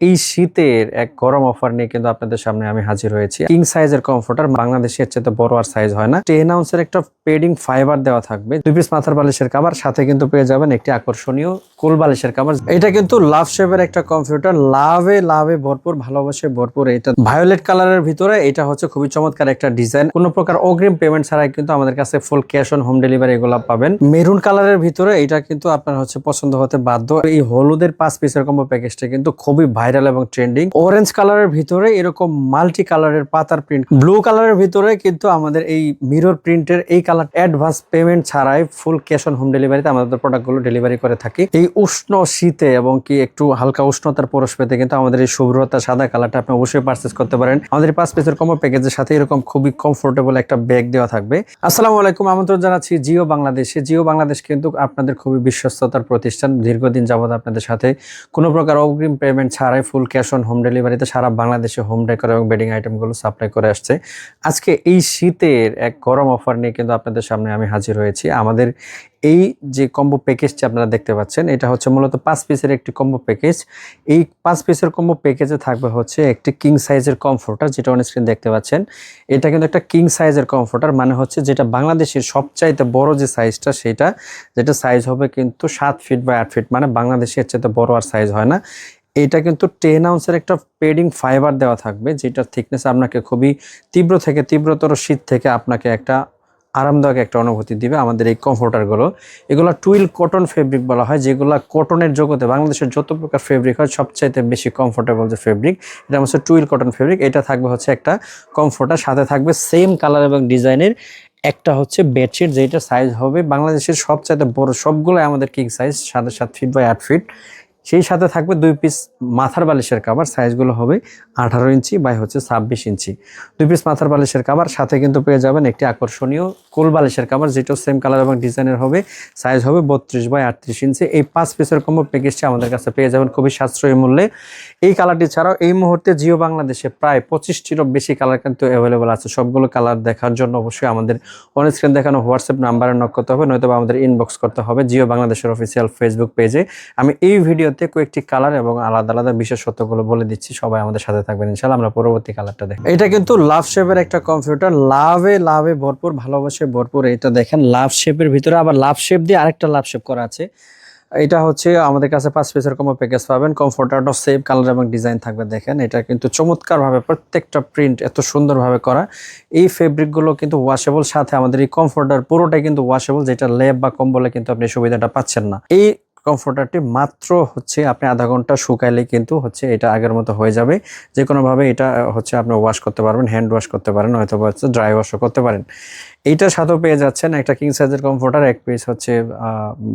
এই শীতের এক গরম অফার নিয়ে কিন্তু আপনাদের সামনে আমি হাজির হয়েছি। কিং সাইজের কমফোর্টার বাংলাদেশে এর চেয়ে বড় আর সাইজ হয় না। টেন আউন্সের একটা পেডিং ফাইবার দেওয়া থাকবে। দুই পিস মাথার বালিশের কাবার সাথে কিন্তু পেয়ে যাবেন একটি আকর্ষণীয় কোল বালিশের কাবার এটা কিন্তু লাভ শেপের একটা কম্পিউটার লাভে লাভে ভরপুর, ভালোবাসে ভরপুর এটা। ভায়োলেট কালারের ভিতরে এটা হচ্ছে খুবই চমৎকার একটা ডিজাইন কোনো প্রকার অগ্রিম পেমেন্ট ছাড়াই কিন্তু আমাদের কাছে full cash on home delivery এগুলো পাবেন। মেরুন কালারের ভিতরে এটা কিন্তু আপনার হচ্ছে পছন্দ হতে বাধ্য। এই হলুদের পাঁচ পিসের কম্বো প্যাকেজটা কিন্তু খুবই ভাইরাল এবং ট্রেন্ডিং। অরেঞ্জ কালারের ভিতরে এরকম মাল্টি কালারের পাতার প্রিন্ট ব্লু কালারের ভিতরে কিন্তু আমাদের এই মিরর প্রিন্টের এই কালার অ্যাডভান্স পেমেন্ট ছাড়াই ফুল ক্যাশ অন হোম ডেলিভারিতে আমাদের প্রোডাক্টগুলো ডেলিভারি করে থাকি। এই উষ্ণ শীতে এবং কি একটু হালকা উষ্ণতার পরশ পেতে কিন্তু আমাদের এই শুভ্রতা সাদা কালারটা আপনি অবশ্যই পারচেস করতে পারেন। আমাদের পাঁচ পিসের কম্বো প্যাকেজের সাথে এরকম খুবই কমফোর্টেবল একটা ব্যাগ দেওয়া থাকবে। আসসালামু আলাইকুম, আমন্ত্রণ জানাচ্ছি জিও বাংলাদেশে। জিও বাংলাদেশ কিন্তু আপনাদের খুবই বিশ্বস্ততার প্রতিষ্ঠান। দীর্ঘদিন যাবত আপনাদের সাথে কোনো প্রকার অগ্রিম পেমেন্ট ছাড়াই ফুল ক্যাশ অন হোম ডেলিভারিতে সারা বাংলাদেশে হোম ডেকর এবং বেডিং আইটেমগুলো সাপ্লাই করে আসছে। আজকে এই শীতের এক গরম অফার নিয়ে কিন্তু আপনাদের সামনে আমি হাজির হয়েছি। আমাদের এই যে কম্বো প্যাকেজটি আপনারা দেখতে পাচ্ছেন, এটা হচ্ছে মূলত পাঁচ পিসের একটি কম্বো প্যাকেজ এই পাঁচ পিসের কম্বো প্যাকেজে থাকবে হচ্ছে একটি কিং সাইজের কমফোর্টার যেটা অন স্ক্রিন দেখতে পাচ্ছেন। এটা কিন্তু একটা কিং সাইজের কমফোর্টার মানে হচ্ছে যেটা বাংলাদেশের সবচাইতে বড় যে সাইজটা সেটা যেটা সাইজ হবে কিন্তু সাত ফিট বা আট ফিট মানে বাংলাদেশের চাইতে বড় আর সাইজ হয় না। এটা কিন্তু টেন আউন্সের একটা পেডিং ফাইবার দেওয়া থাকবে, যেটার থিকনেস আপনাকে খুবই তীব্র থেকে তীব্রতর শীত থেকে আপনাকে একটা আরামদায়ক একটা অনুভূতি দিবে আমাদের এই কমফোর্টারগুলো এগুলো টুইল কটন ফেব্রিক বলা হয়, যেগুলো কটনের জগতে বাংলাদেশের যত প্রকার ফেব্রিক হয়, সবচাইতে বেশি কমফোর্টেবল যে ফেব্রিক এটা হচ্ছে টুইল কটন ফেব্রিক এটা থাকবে হচ্ছে একটা কমফোর্টার সাথে থাকবে সেম কালার এবং ডিজাইনের একটা হচ্ছে বেডশিট যেটা সাইজ হবে বাংলাদেশের সবচাইতে বড় সবগুলো আমাদের কিং সাইজ সাড়ে সাত ফিট বাই আট ফিট সেই সাথে থাকবে দুই পিস মাথার বালিশের কাবার সাইজগুলো হবে আঠারো ইঞ্চি বাই হচ্ছে ছাব্বিশ ইঞ্চি। দুই পিস মাথার বালিশের কাবার সাথে কিন্তু পেয়ে যাবেন একটি আকর্ষণীয় কোল বালিশের কাবার যেটাও সেম কালার এবং ডিজাইনের হবে সাইজ হবে বত্রিশ বাই আটত্রিশ ইঞ্চি। এই পাঁচ পিসের কম্বো প্যাকেজটি আমাদের কাছে পেয়ে যাবেন খুবই সাশ্রয়ী মূল্যে। এই কালারটি ছাড়াও এই মুহূর্তে জিও বাংলাদেশে প্রায় পঁচিশটিরও বেশি কালার কিন্তু অ্যাভেলেবল আছে। সবগুলো কালার দেখার জন্য অবশ্যই আমাদের অন স্ক্রিন দেখানো হোয়াটসঅ্যাপ নাম্বারে নক করতে হবে নয়তো আমাদের ইনবক্স করতে হবে জিও বাংলাদেশের অফিসিয়াল ফেসবুক পেজে আমি এই ভিডিওতে কয়েকটি কালার এবং আলাদা আলাদা বিশেষত্বগুলো বলে দিচ্ছি, সবাই আমাদের সাথে থাকবেন ইনশাল্লাহ আমরা পরবর্তী কালারটা দেখি এটা কিন্তু লাভ শেপের একটা কম্পিউটার লাভে লাভে ভরপুর ভালোবাসে ভরপুর। এটা দেখেন লাভ শেপের ভিতরে আবার লাভ শেপ দিয়ে আরেকটা লাভ শেপ করা আছে। এটা হচ্ছে আমাদের কাছে পাঁচ পিসের কমো প্যাকেজ পাবেন। কমফোর্টারটা সেম কালার এবং ডিজাইন থাকবে দেখেন। এটা কিন্তু চমৎকারভাবে প্রত্যেকটা প্রিন্ট এত সুন্দরভাবে করা। এই ফেব্রিকগুলো কিন্তু ওয়াশেবল সাথে আমাদের এই কমফোর্টার পুরোটাই কিন্তু ওয়াশেবল যেটা লেপ বা কম্বলে কিন্তু আপনি সুবিধাটা পাচ্ছেন না। এই কমফোর্টারটি মাত্র হচ্ছে আপনি আধা ঘণ্টা শুকাইলে কিন্তু হচ্ছে এটা আগের মতো হয়ে যাবে। যে কোনোভাবে এটা হচ্ছে আপনি ওয়াশ করতে পারবেন হ্যান্ড ওয়াশ করতে পারেন হয়তো ড্রাই ওয়াশও করতে পারেন। এইটার সাথেও পেয়ে যাচ্ছেন একটা কিং সাইজের কমফোর্টার এক পিস হচ্ছে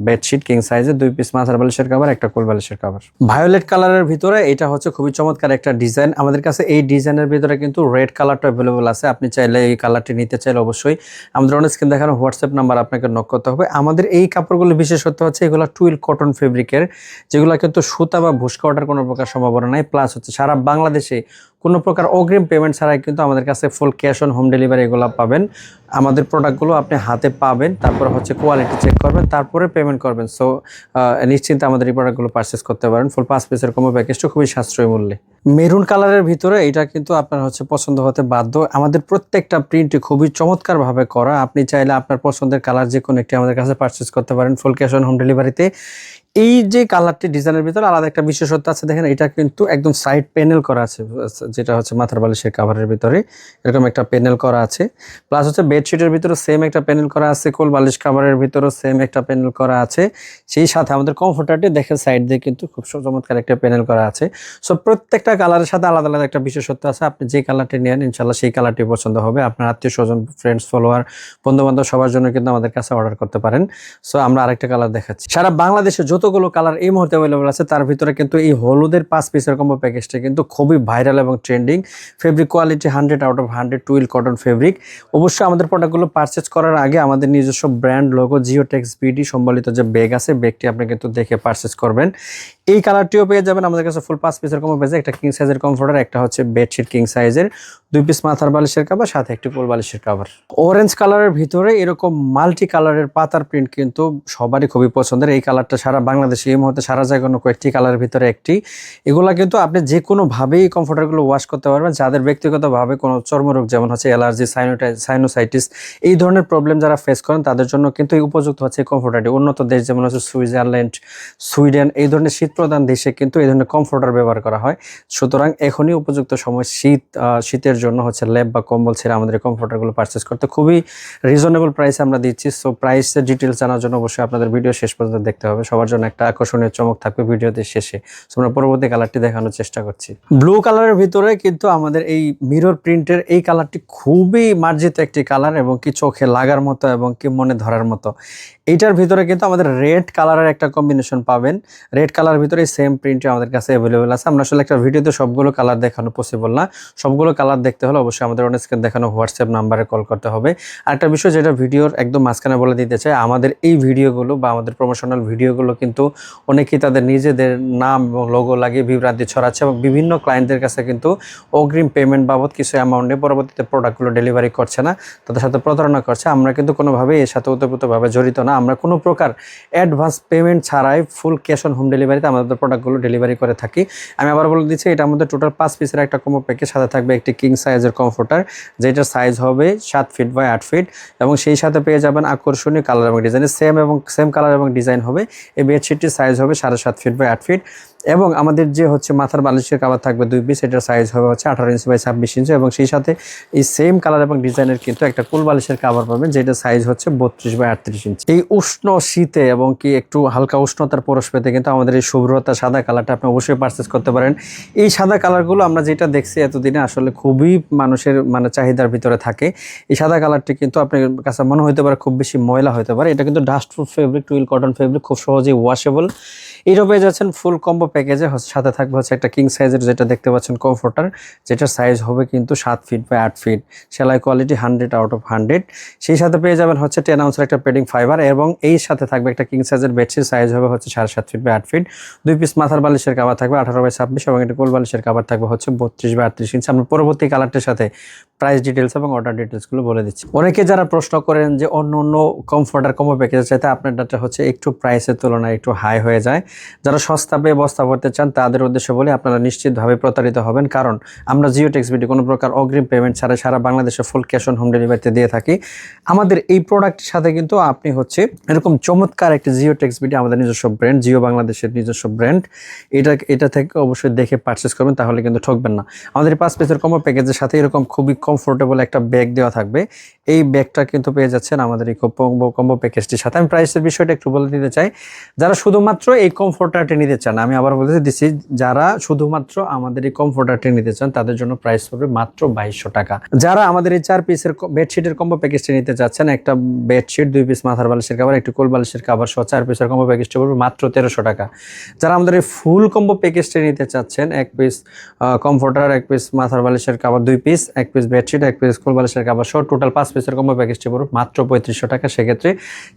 বেডশিট কিং সাইজের দুই পিস মাথার বালিশের কাভার একটা কোল বালিশের কাভার ভায়োলেট কালারের ভিতরে এটা হচ্ছে খুবই চমৎকার একটা ডিজাইন আমাদের কাছে এই ডিজাইনের ভিতরে কিন্তু রেড কালারটা অ্যাভেলেবল আছে। আপনি চাইলে এই কালারটি নিতে চাইলে অবশ্যই আমাদের অনেক স্ক্রিন দেখানো হোয়াটসঅ্যাপ নাম্বার আপনাকে নক করতে হবে। আমাদের এই কাপড়গুলো বিশেষত্ব হচ্ছে, এগুলো টুইল কটন ফেব্রিকের যেগুলো কিন্তু সুতা বা ভুসকা ওঠার কোনো প্রকার সম্ভাবনা নাই। প্লাস হচ্ছে সারা বাংলাদেশে কোনো প্রকার অগ্রিম পেমেন্ট ছাড়াই কিন্তু আমাদের কাছে full cash on home delivery এগুলো পাবেন। আমাদের প্রোডাক্টগুলো আপনি হাতে পাবেন, তারপর হচ্ছে কোয়ালিটি চেক করবেন, তারপরে পেমেন্ট করবেন। সো নিশ্চিন্তে আমাদের এই প্রোডাক্টগুলো পারচেস করতে পারেন ফুল পাঁচ পিসের কমো প্যাকেজটা খুবই সাশ্রয়ী মূল্যে। মেরুন কালারের ভিতরে এটা কিন্তু আপনার হচ্ছে পছন্দ হতে বাধ্য। আমাদের প্রত্যেকটা প্রিন্টই খুবই চমৎকারভাবে করা। আপনি চাইলে আপনার পছন্দের কালার যে কোনো একটি আমাদের কাছে পারচেস করতে পারেন ফুল ক্যাশ অন হোম ডেলিভারিতে এই যে কালারটি ডিজাইনের ভিতরে আলাদা একটা বিশেষত্ব আছে, দেখেন এটা কিন্তু একদম সাইড প্যানেল করা আছে, যেটা হচ্ছে মাথার বালিশের কাভারের ভিতরে। এরকম একটা প্যানেল করা আছে। প্লাস হচ্ছে বেডশিটের ভিতরে সেম একটা প্যানেল করা আছে, কোল বালিশ কাভারের ভিতরেও সেম একটা প্যানেল করা আছে। সেই সাথে আমাদের কমফোর্টারটি দেখেন সাইড দিয়ে কিন্তু খুব চমৎকার একটা প্যানেল করা আছে। সো প্রত্যেকটা কালারের সাথে আলাদা আলাদা একটা বিশেষত্ব আছে। আপনি যে কালারটি নেন ইনশাল্লাহ সেই কালারটি পছন্দ হবে। আপনার আত্মীয় স্বজন ফ্রেন্ডস ফলোয়ার বন্ধু বান্ধব সবার জন্য কিন্তু আমাদের কাছে অর্ডার করতে পারেন। সো আমরা আরেকটা কালার দেখাচ্ছি। সারা বাংলাদেশে যতগুলো কালার এই মুহূর্তে অ্যাভেলেবেল আছে, তার ভিতরে কিন্তু এই হলুদের পাঁচ পিসের কম্বো প্যাকেজটা কিন্তু খুবই ভাইরাল এবং trending fabric quality hundred out of hundred twill cotton fabric অবশ্যই আমাদের প্রোডাক্টগুলো পারচেজ করার আগে আমাদের নিজস্ব ব্র্যান্ড লোগো জিওটেক্স বিডি সম্বলিত যে ব্যাগ আছে ব্যাগটি আপনি কিন্তু দেখে পারচেজ করবেন। এই কালারটিও পেয়ে যাবেন আমাদের কাছে ফুল পাঁচ পিসের কম্বো পেয়েছে একটা কিং সাইজের কমফোর্টার একটা হচ্ছে বেডশিট কিং সাইজের দুই পিস মাথার বালিশের কাভার সাথে একটি কোল বালিশের কাভার অরেঞ্জ কালারের ভিতরে এরকম মাল্টি কালারের পাতার প্রিন্ট কিন্তু সবারই খুবই পছন্দের। এই কালারটা সারা বাংলাদেশে এই মুহূর্তে সারা জায়গায় কোনো কয়েকটি কালারের ভিতরে একটি। এগুলা কিন্তু আপনি যে কোনোভাবেই কমফোর্টারগুলো ওয়াশ করতে পারবেন। যাদের ব্যক্তিগতভাবে কোনো চর্মরোগ, যেমন হচ্ছে অ্যালার্জি সাইনোটাই সাইনোসাইটিস এই ধরনের প্রবলেম যারা ফেস করেন, তাদের জন্য কিন্তু উপযুক্ত হচ্ছে কমফোর্টারটি উন্নত দেশ, যেমন হচ্ছে সুইজারল্যান্ড, সুইডেন, এই ধরনের শীত প্রধান দেশে কিন্তু এই ধরনের কমফোর্টার ব্যবহার করা হয়। সুতরাং এখনই উপযুক্ত সময় শীত শীতের জন্য হচ্ছে ল্যাব বা কম্বল ছেড়ে আমাদের কমফোর্টারগুলো পারচেস করতে। খুবই রিজনেবল প্রাইসে আমরা দিচ্ছি। সো প্রাইসের ডিটেলস জানার জন্য অবশ্যই আপনাদের ভিডিও শেষ পর্যন্ত দেখতে হবে। সবার জন্য একটা আকর্ষণীয় চমক থাকবে ভিডিওতে শেষে। আমরা পরবর্তী কালারটি দেখানোর চেষ্টা করছি। ব্লু কালারের ভিতরে কিন্তু আমাদের এই মিরর প্রিন্টের এই কালারটি খুবই মার্জিত একটি কালার এবং কি চোখে লাগার মতো এবং কি মনে ধরার মতো। এইটার ভিতরে কিন্তু আমাদের রেড কালারের একটা কম্বিনেশন পাবেন। রেড কালার ভিতরে সেম প্রিন্টে আমাদের কাছে অ্যাভেলেবেল আছে। আমরা আসলে একটা ভিডিওতে সবগুলো কালার দেখানো পসিবল না। সবগুলো কালার দেখতে হলে অবশ্যই আমাদের অনেক দেখানো হোয়াটসঅ্যাপ নাম্বারে কল করতে হবে। আর একটা বিষয় যেটা ভিডিওর একদম মাঝখানে বলে দিতে চাই, আমাদের এই ভিডিওগুলো বা আমাদের প্রমোশনাল ভিডিওগুলো কিন্তু অনেকেই তাদের নিজেদের নাম এবং লোগো লাগিয়ে বিভ্রান্তি ছড়াচ্ছে এবং বিভিন্ন ক্লায়েন্টদের কাছে কিন্তু অগ্রিম পেমেন্ট বাবদ কিছু অ্যামাউন্টে পরবর্তীতে প্রোডাক্টগুলো ডেলিভারি করছে না, তাদের সাথে প্রতারণা করছে। আমরা কিন্তু কোনোভাবেই এর সাথে ওতপ্রোতভাবে জড়িত না। আমরা কোনো প্রকার অ্যাডভান্স পেমেন্ট ছাড়াই ফুল ক্যাশ অন হোম ডেলিভারিতে আমাদের প্রোডাক্টগুলো ডেলিভারি করে থাকি। আমি আবার বলে দিচ্ছি, এটা আমাদের টোটাল পাঁচ পিসের একটা কম্বো প্যাকেজ সাথে থাকবে একটি কিং সাইজের কমফোর্টার যেটার সাইজ হবে সাত ফিট বাই আট ফিট এবং সেই সাথে পেয়ে যাবেন আকর্ষণীয় কালার এবং ডিজাইনের সেম এবং সেম কালার এবং ডিজাইন হবে। এই বেডশিটটির সাইজ হবে সাড়ে সাত ফিট বাই আট ফিট এবং আমাদের যে হচ্ছে মাথার বালিশের কাবার থাকবে দুই পিস এটার সাইজ হবে হচ্ছে আঠারো ইঞ্চি বাই ছাব্বিশ ইঞ্চি এবং সেই সাথে এই সেম কালার এবং ডিজাইনের কিন্তু একটা কুল বালিশের কাবার পাবেন যেটা সাইজ হচ্ছে বত্রিশ বাই আটত্রিশ ইঞ্চি এই উষ্ণ শীতে এবং কি একটু হালকা উষ্ণতার পরশ পেতে কিন্তু আমাদের এই শুভ্রতা সাদা কালারটা আপনি অবশ্যই পারচেস করতে পারেন। এই সাদা কালারগুলো আমরা যেটা দেখছি এতদিনে আসলে খুবই মানুষের মানে চাহিদার ভিতরে থাকে। এই সাদা কালারটি কিন্তু আপনার কাছে মনে হতে পারে খুব বেশি ময়লা হতে পারে। এটা কিন্তু dust proof fabric twill cotton fabric খুব সহজেই ওয়াশেবল এটা পেয়ে যাচ্ছেন ফুল কম্বো প্যাকেজে সাথে থাকবে হচ্ছে একটা কিং সাইজের যেটা দেখতে পাচ্ছেন কমফোর্টার যেটার সাইজ হবে কিন্তু সাত ফিট বা আট ফিট সেলাই quality hundred out of hundred সেই সাথে পেয়ে যাবেন হচ্ছে টেন আউন্সের একটা পেডিং ফাইবার এবং এই সাথে থাকবে একটা কিং সাইজের বেডশিট সাইজ হবে হচ্ছে সাড়ে সাত ফিট বা আট ফিট দুই পিস মাথার বালিশের কাবার থাকবে আঠারো বাই ছাব্বিশ এবং একটা কোল বালিশের কাবার থাকবে হচ্ছে বত্রিশ বা আটত্রিশ ইঞ্চি আমরা পরবর্তী কালারটির সাথে প্রাইস ডিটেলস এবং অর্ডার ডিটেলসগুলো বলে দিচ্ছি। অনেকে যারা প্রশ্ন করেন যে অন্য অন্য কমফোর্টার কম্বো প্যাকেজের চাইতে আপনারটা হচ্ছে একটু প্রাইসের তুলনায় একটু হাই হয়ে যায়। যারা সস্তা পেয়ে বস্তা ভরতে চান তাদের উদ্দেশ্যে বলে আপনারা নিশ্চিতভাবে প্রতারিত হবেন। কারণ আমরা জিও টেক্সবিটি কোনো প্রকার অগ্রিম পেমেন্ট ছাড়া সারা বাংলাদেশে ফুল ক্যাশ অন হোম ডেলিভারিতে দিয়ে থাকি। আমাদের এই প্রোডাক্টের সাথে কিন্তু আপনি হচ্ছে এরকম চমৎকার একটি জিও টেক্সবিটি আমাদের নিজস্ব ব্র্যান্ড জিও বাংলাদেশের নিজস্ব ব্র্যান্ড এটা এটা থেকে অবশ্যই দেখে পারচেস করবেন, তাহলে কিন্তু ঠকবেন না। আমাদের পাঁচ পিসের কম্বো প্যাকেজের সাথে এরকম খুবই কমফোর্টেবল একটা ব্যাগ দেওয়া থাকবে। এই ব্যাগটা কিন্তু পেয়ে যাচ্ছেন আমাদের এই কম্বো প্যাকেজটির সাথে। আমি প্রাইসের বিষয়টা একটু বলে দিতে চাই। যারা শুধুমাত্র এই কমফোর্টারটি নিতে চান, আমি আবার বলতে দিচ্ছি যারা শুধুমাত্র আমাদের এই কমফোর্টারটি নিতে চান, তাদের জন্য প্রাইস পড়বে মাত্র বাইশশো টাকা। যারা আমাদের এই চার পিসের বেডশিটের কম্বো প্যাকেজটি নিতে চাচ্ছেন, একটা বেডশিট দুই পিস মাথার বালিশের কাবার একটি কোল বালিশের কাবার সহ চার পিসের কম্বো প্যাকেজটি পড়বে মাত্র তেরোশো টাকা। যারা আমাদের এই ফুল কম্বো প্যাকেজটি নিতে চাচ্ছেন, এক পিস কমফোর্টার এক পিস মাথার বালিশের কাবার দুই পিস এক পিস বেডশিট এক পিস কোল বালিশের কাবার সহ টোটাল পাঁচ পিসের কম্বো প্যাকেজটি পড়বে মাত্র পঁয়ত্রিশশো টাকা। সেক্ষেত্রে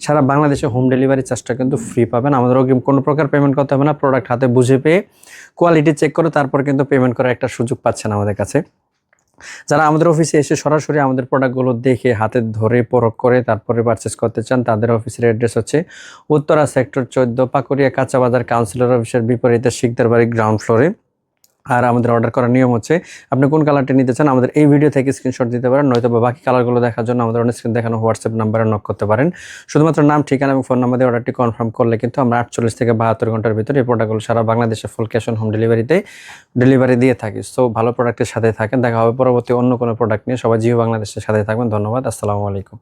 সারা বাংলাদেশে হোম ডেলিভারি চার্জটা কিন্তু ফ্রি পাবেন। আমাদের কোনো প্রকার পেমেন্ট করতে হবে না প্রোডাক্ট হাতে বুঝে পেয়ে কোয়ালিটি চেক করে তারপর কিন্তু পেমেন্ট করার একটা সুযোগ পাচ্ছেন আমাদের কাছে। যারা আমাদের অফিসে এসে সরাসরি আমাদের প্রোডাক্টগুলো দেখে, হাতে ধরে পরক করে, তারপরে পারচেস করতে চান, তাদের অফিসের অ্যাড্রেস হচ্ছে উত্তরা সেক্টর চোদ্দ পাকুরিয়া কাঁচা বাজার কাউন্সিলর অফিসের বিপরীতে শিকদার বাড়ি গ্রাউন্ড ফ্লোরে আর আমাদের অর্ডার করার নিয়ম হচ্ছে, আপনি কোন কালারটি নিতে চান আমাদের এই ভিডিও থেকে স্ক্রিনশট দিতে পারেন, নয়তো বা বাকি কালারগুলো দেখার জন্য আমাদের অনেক স্ক্রিন দেখানো হোয়াটসঅ্যাপ নাম্বারে নক করতে পারেন। শুধুমাত্র নাম, ঠিকানা এবং ফোন নাম্বার অর্ডারটি কনফার্ম করলে কিন্তু আমরা আটচল্লিশ থেকে বাহাত্তর ঘণ্টার ভিতরে এই প্রোডাক্টগুলো সারা বাংলাদেশে ফুল ক্যাশ অন হোম ডেলিভারিতে ডেলিভারি দিয়ে থাকি। সো ভালো প্রোডাক্টের সাথে থাকেন, দেখা হবে পরবর্তী অন্য কোনো প্রোডাক্ট নিয়ে। সবাই জিও বাংলাদেশের সাথে থাকবেন। ধন্যবাদ, আসসালামু আলাইকুম।